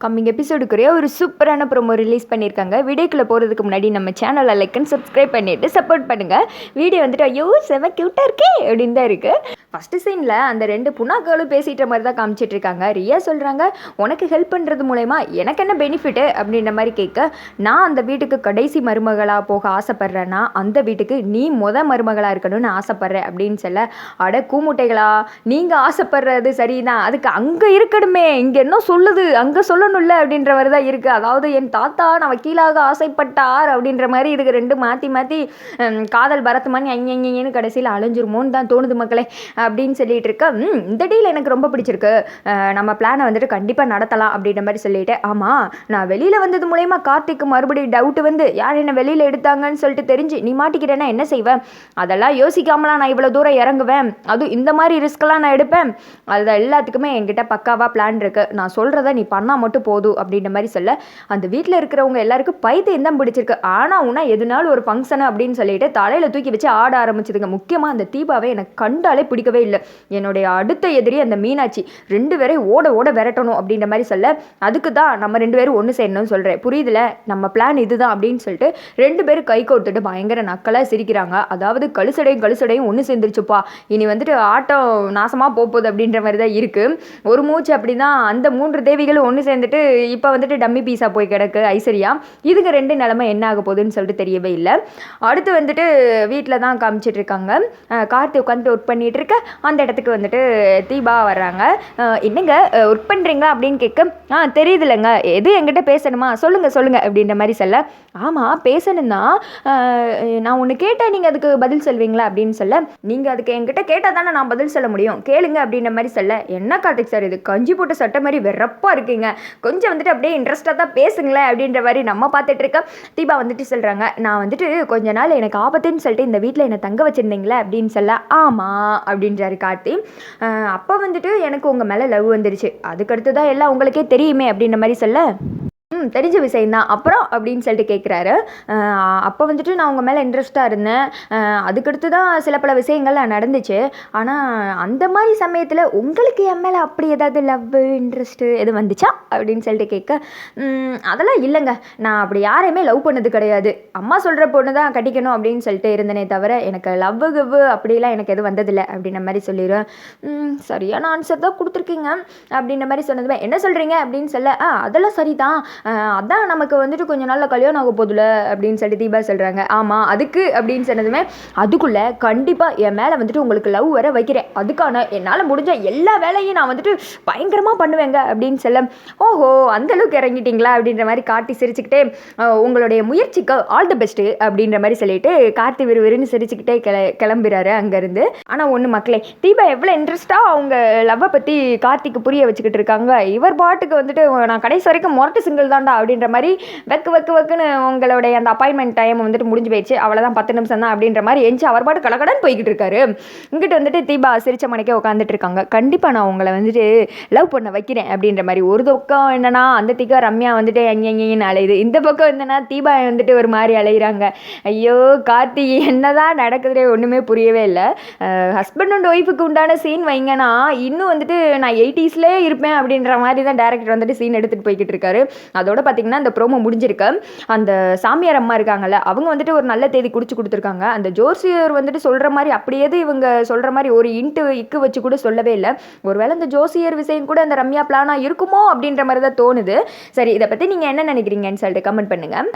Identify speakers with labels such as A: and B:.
A: Coming எபிசோடுக்குரிய ஒரு சூப்பரான promo release பண்ணியிருக்காங்க. வீடியோக்குள்ளே போகிறதுக்கு முன்னாடி நம்ம சேனலை லைக் அண்ட் சப்ஸ்கிரைப் பண்ணிவிட்டு சப்போர்ட் பண்ணுங்கள் வீடியோ வந்துட்டு ஐயோ செம க்யூட்டாக இருக்கே! அப்படின்னு தான் இருக்குது ஃபஸ்ட்டு சீனில் அந்த ரெண்டு புண்ணாக்களும் பேசிகிட்ட மாதிரி தான் காமிச்சிட்டு இருக்காங்க. ரியா சொல்கிறாங்க உனக்கு ஹெல்ப் பண்ணுறது மூலயமா எனக்கு என்ன பெனிஃபிட்டு அப்படின்ற மாதிரி கேட்க நான் அந்த வீட்டுக்கு கடைசி மருமகளாக போக ஆசைப்பட்றேன்னா அந்த வீட்டுக்கு நீ முத மருமகளாக இருக்கணும்னு ஆசைப்பட்றேன் அப்படின்னு சொல்ல அட கூமுட்டைகளா நீங்கள் ஆசைப்படுறது சரிதான். அதுக்கு அங்கே இருக்கணுமே. இங்கே என்ன சொல்லுது? அங்கே சொல்ல சொல்லணும்ல அப்படின்ற மாதிரி தான் இருக்குது அதாவது என் தாத்தா நான் வக்கீலாக ஆசைப்பட்டார் அப்படின்ற மாதிரி இதுக்கு ரெண்டு மாற்றி மாற்றி காதல் பரத்துமானி அங்கங்கன்னு கடைசியில் அலைஞ்சிருமோன்னு தான் தோணுது மக்களே அப்படின்னு சொல்லிட்டு இருக்க. இந்த டீல் எனக்கு ரொம்ப பிடிச்சிருக்கு. நம்ம பிளானை வந்துட்டு கண்டிப்பாக நடத்தலாம் அப்படின்ற மாதிரி சொல்லிட்டு ஆமாம் நான் வெளியில் வந்தது மூலயமா கார்த்திக்கு மறுபடியும் டவுட்டு வந்து யார் என்ன வெளியில் எடுத்தாங்கன்னு சொல்லிட்டு தெரிஞ்சு நீ மாட்டிக்கிட்டேன்னா என்ன செய்வேன்? அதெல்லாம் யோசிக்காமலாம் நான் இவ்வளோ தூரம் இறங்குவேன். அதுவும் இந்த மாதிரி ரிஸ்க்கெல்லாம் நான் எடுப்பேன். அது எல்லாத்துக்குமே என்கிட்ட பக்காவாக பிளான் இருக்குது நான் சொல்கிறத நீ பண்ணால் மட்டும் போதும் அப்படின்ற மாதிரி சொல்ல அந்த வீட்டில் இருக்கிறவங்க எல்லாருக்கும் பைத்தியம் தான் பிடிச்சிருக்கு. ஆனால் உனா எதுனாலும் ஒரு ஃபங்க்ஷனு அப்படின்னு சொல்லிட்டு தலையில் தூக்கி வச்சு ஆட ஆரம்பிச்சதுங்க. முக்கியமாக அந்த தீபாவை எனக்கு கண்டாலே பிடிக்கவே இல்லை. என்னுடைய அடுத்த எதிரி அந்த மீனாட்சி ரெண்டு பேரையும் ஓட ஓட விரட்டணும் அப்படின்ற மாதிரி சொல்ல அதுக்கு தான் நம்ம ரெண்டு பேரும் ஒன்று சேரணும்னு சொல்கிறேன் புரியுதுல? நம்ம பிளான் இதுதான் அப்படின்னு சொல்லிட்டு ரெண்டு பேரும் கை கோர்த்துட்டு பயங்கர நக்கலாக சிரிக்கிறாங்க. அதாவது கழுசடையும் கழுசடையும் ஒன்று சேர்ந்துருச்சுப்பா. இனி வந்துட்டு ஆட்டம் நாசமாக போகுது அப்படின்ற மாதிரி தான் இருக்குது ஒரு மூச்சு அப்படி தான் அந்த மூன்று தேவிகளும் ஒன்று சேர்ந்து வந்துட்டு இப்போ வந்துட்டு டம்மி பீஸாக போய் கிடக்கு ஐஸ்வர்யா. இதுக்கு ரெண்டு நிலமை என்ன ஆக போகுதுன்னு சொல்லிட்டு தெரியவே இல்லை. அடுத்து வந்துட்டு வீட்டில் தான் காமிச்சிட்டு இருக்காங்க. கார்த்தி உட்காந்துட்டு ஒர்க் பண்ணிட்டு இருக்க. அந்த இடத்துக்கு வந்துட்டு தீபா வர்றாங்க. என்னங்க ஒர்க் பண்ணுறீங்களா அப்படின்னு கேட்க ஆ தெரியுதுல்லங்க எது என்கிட்ட பேசணுமா? சொல்லுங்கள் சொல்லுங்கள் அப்படின்ற மாதிரி சொல்ல ஆமாம் பேசணும் நான் ஒன்று கேட்டேன் நீங்கள் அதுக்கு பதில் சொல்வீங்களா? அப்படின்னு சொல்ல நீங்கள் அதுக்கு என்கிட்ட கேட்டால் தானே நான் பதில் சொல்ல முடியும். கேளுங்க. அப்படின்ற மாதிரி சொல்ல என்ன கார்த்திக் சார் இது கஞ்சி போட்ட சட்டை மாதிரி வெறப்பாக இருக்கீங்க. கொஞ்சம் வந்துட்டு அப்படியே இன்ட்ரெஸ்ட்டாக தான் பேசுங்களேன் அப்படின்ற மாதிரி நம்ம பார்த்துட்டு இருக்க தீபா வந்துட்டு சொல்கிறாங்க நான் வந்துட்டு கொஞ்ச நாள் எனக்கு ஆபத்துன்னு சொல்லிட்டு இந்த வீட்டில் என்னை தங்க வச்சுருந்தீங்களே அப்படின்னு சொல்ல ஆமாம் அப்படின்றாரு கார்த்தி. அப்போ வந்துட்டு எனக்கு உங்கள் மேலே லவ் வந்துருச்சு. அதுக்கடுத்து தான் எல்லாம் உங்களுக்கே தெரியுமே அப்படின்ற மாதிரி சொல்ல ம் தெரிஞ்ச விஷயந்தான் அப்புறம் அப்படின்னு சொல்லிட்டு கேட்குறாரு அப்போ வந்துட்டு நான் உங்கள் மேலே இன்ட்ரெஸ்ட்டாக இருந்தேன். அதுக்கடுத்து தான் சில பல விஷயங்கள்லாம் நடந்துச்சு. ஆனால் அந்த மாதிரி சமயத்தில் உங்களுக்கு என் மேலே அப்படி ஏதாவது லவ் இன்ட்ரெஸ்ட்டு எது வந்துச்சா? அப்படின்னு சொல்லிட்டு கேட்க அதெல்லாம் இல்லைங்க. நான் அப்படி யாரையுமே லவ் பண்ணது கிடையாது. அம்மா சொல்கிற பொண்ணு தான் கட்டிக்கணும் அப்படின்னு சொல்லிட்டு இருந்தனே தவிர எனக்கு லவ் கிவ் அப்படிலாம் எனக்கு எதுவும் வந்ததில்லை அப்படின்ற மாதிரி சொல்லிடுவேன் சரியான ஆன்சர் தான் கொடுத்துருக்கீங்க அப்படின்ற மாதிரி சொன்னதுமே என்ன சொல்கிறீங்க அப்படின்னு சொல்ல ஆ அதெல்லாம் சரிதான். தான் அதான் நமக்கு வந்துட்டு கொஞ்ச நாளில் கல்யாணம் ஆக போதுல அப்படின்னு சொல்லிட்டு தீபா சொல்கிறாங்க ஆமாம் அதுக்கு அப்படின்னு சொன்னதுமே அதுக்குள்ளே கண்டிப்பாக என் மேலே வந்துட்டு உங்களுக்கு லவ் வர வைக்கிறேன். அதுக்கான என்னால் முடிஞ்ச எல்லா வேலையும் நான் வந்துட்டு பயங்கரமாக பண்ணுவேங்க அப்படின்னு சொல்ல ஓஹோ அந்த அளவுக்கு இறங்கிட்டீங்களா அப்படின்ற மாதிரி காட்டி சிரிச்சுக்கிட்டே உங்களுடைய முயற்சிக்கு ஆல் தி பெஸ்ட்டு அப்படின்ற மாதிரி சொல்லிட்டு கார்த்தி விறுவிறுன்னு சிரிச்சுக்கிட்டே கிள கிளம்புறாரு அங்கேருந்து. ஆனால் ஒன்று மக்களே தீபா எவ்வளோ இன்ட்ரெஸ்ட்டாக அவங்க லவ்வை பற்றி கார்த்திக்கு புரிய வச்சுக்கிட்டு இருக்காங்க. இவர் பாட்டுக்கு வந்துட்டு நான் கடைசி வரைக்கும் மொரட்டு சிங்கிள் தான்டா அப்படின்ற மாதிரி வெக்கு வெக்கு வெக்குன்னு உங்களுடைய அந்த அப்பாயின்மெண்ட் டைம் வந்துட்டு முடிஞ்சு போயிடுச்சு. அவ்வளோதான் பத்து நிமிஷம் தான் அப்படின்ற மாதிரி எஞ்சி அவர் பாட்டு கலக்கடன் போய்கிட்டு இருக்காரு. இங்கிட்டு வந்துட்டு தீபா சிரிச்ச மணிக்கே உட்காந்துட்டு இருக்காங்க. கண்டிப்பாக நான் உங்களை வந்துட்டு லவ் பண்ண வைக்கிறேன் அப்படின்ற மாதிரி. ஒரு பக்கம் என்னன்னா அந்த திக்கா ரம்யா வந்துட்டு எங்கெங்கன்னு அலையுது. இந்த பக்கம் என்னன்னா தீபா வந்துட்டு ஒரு மாதிரி அலையிறாங்க. ஐயோ கார்த்தி என்னதான் நடக்குதுலே ஒன்றுமே புரியவே இல்லை. ஹஸ்பண்ட் அண்ட் ஒய்ஃபுக்கு உண்டான சீன் வைங்கன்னா இன்னும் வந்துட்டு நான் எயிட்டிஸ்லேயே இருப்பேன் அப்படின்ற மாதிரி தான் டேரக்டர் வந்துட்டு சீன் எடுத்துகிட்டு போய்கிட்டு இருக்காரு. அதோட பார்த்தீங்கன்னா அந்த ப்ரோமோ முடிஞ்சிருக்கு. அந்த சாமியார் அம்மா இருக்காங்கல்ல அவங்க வந்துட்டு ஒரு நல்ல தேதி குடிச்சு கொடுத்துருக்காங்க. அந்த ஜோசியர் வந்துட்டு சொல்கிற மாதிரி அப்படியே இவங்க சொல்கிற மாதிரி ஒரு இன்ட்டு இக்கு வச்சு கூட சொல்லவே இல்லை. ஒருவேளை அந்த ஜோசியர் விஷயம் கூட அந்த ரம்யா பிளானாக இருக்குமோ அப்படின்ற மாதிரி தான் தோணுது. சரி இதை பற்றி நீங்கள் என்ன நினைக்கிறீங்கன்னு சொல்லிட்டு கமெண்ட் பண்ணுங்கள்